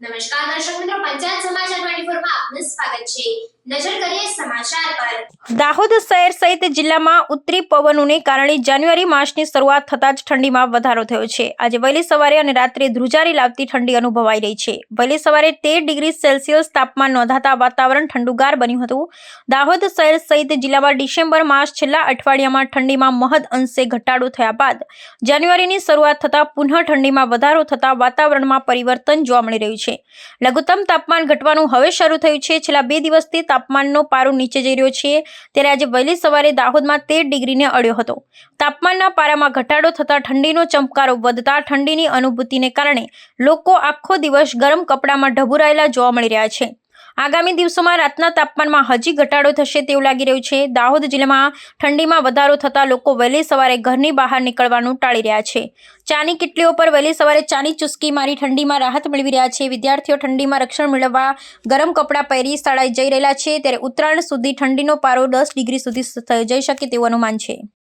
નમસ્કાર દર્શક મિત્રો પંચાયત સમાચાર 24 માં આપનું સ્વાગત છે. નજર કરીએ સમાચાર દાહોદ શહેર સહિત જિલ્લામાં ઉત્તરી પવનોને કારણે જાન્યુઆરી માસની શરૂઆત થતાં જ ઠંડીમાં વધારો થયો છે. આજે વહેલી સવારે અને રાત્રે ધ્રુજારી લાવતી ઠંડી અનુભવાઈ રહી છે. વહેલી સવારે તેર ડિગ્રી સેલ્સિયસ તાપમાન નોંધાતા વાતાવરણ ઠંડુગાર બન્યું હતું. દાહોદ શહેર સહિત જિલ્લામાં ડિસેમ્બર માસ છેલ્લા અઠવાડિયામાં ઠંડીમાં મહદ અંશે ઘટાડો થયા બાદ જાન્યુઆરીની શરૂઆત થતાં પુનઃ ઠંડીમાં વધારો થતાં વાતાવરણમાં પરિવર્તન જોવા મળી રહ્યું છે. લઘુત્તમ તાપમાન ઘટવાનું હવે શરૂ થયું છે. છેલ્લા બે દિવસથી તાપમાનનો પારો નીચે જઈ રહ્યો છે. ત્યારે આજે વહેલી સવારે દાહોદમાં તેર ડિગ્રીને અડ્યો હતો. તાપમાનના પારામાં ઘટાડો થતાં ઠંડીનો ચમકારો વધતા ઠંડીની અનુભૂતિને કારણે લોકો આખો દિવસ ગરમ કપડામાં ઢબુરાયેલા જોવા મળી રહ્યા છે. આગામી દિવસોમાં રાતના તાપમાનમાં હજી ઘટાડો થશે તેવું લાગી રહ્યું છે. દાહોદ જિલ્લામાં ઠંડીમાં વધારો થતાં લોકો વહેલી સવારે ઘરની બહાર નીકળવાનું ટાળી રહ્યા છે. ચાની કિટલીઓ પર વહેલી સવારે ચાની ચુસ્કી મારી ઠંડીમાં રાહત મેળવી રહ્યા છે. વિદ્યાર્થીઓ ઠંડીમાં રક્ષણ મેળવવા ગરમ કપડાં પહેરી શાળાએ જઈ રહેલા છે. ત્યારે ઉત્તરાયણ સુધી ઠંડીનો પારો દસ ડિગ્રી સુધી જઈ શકે તેવું અનુમાન છે.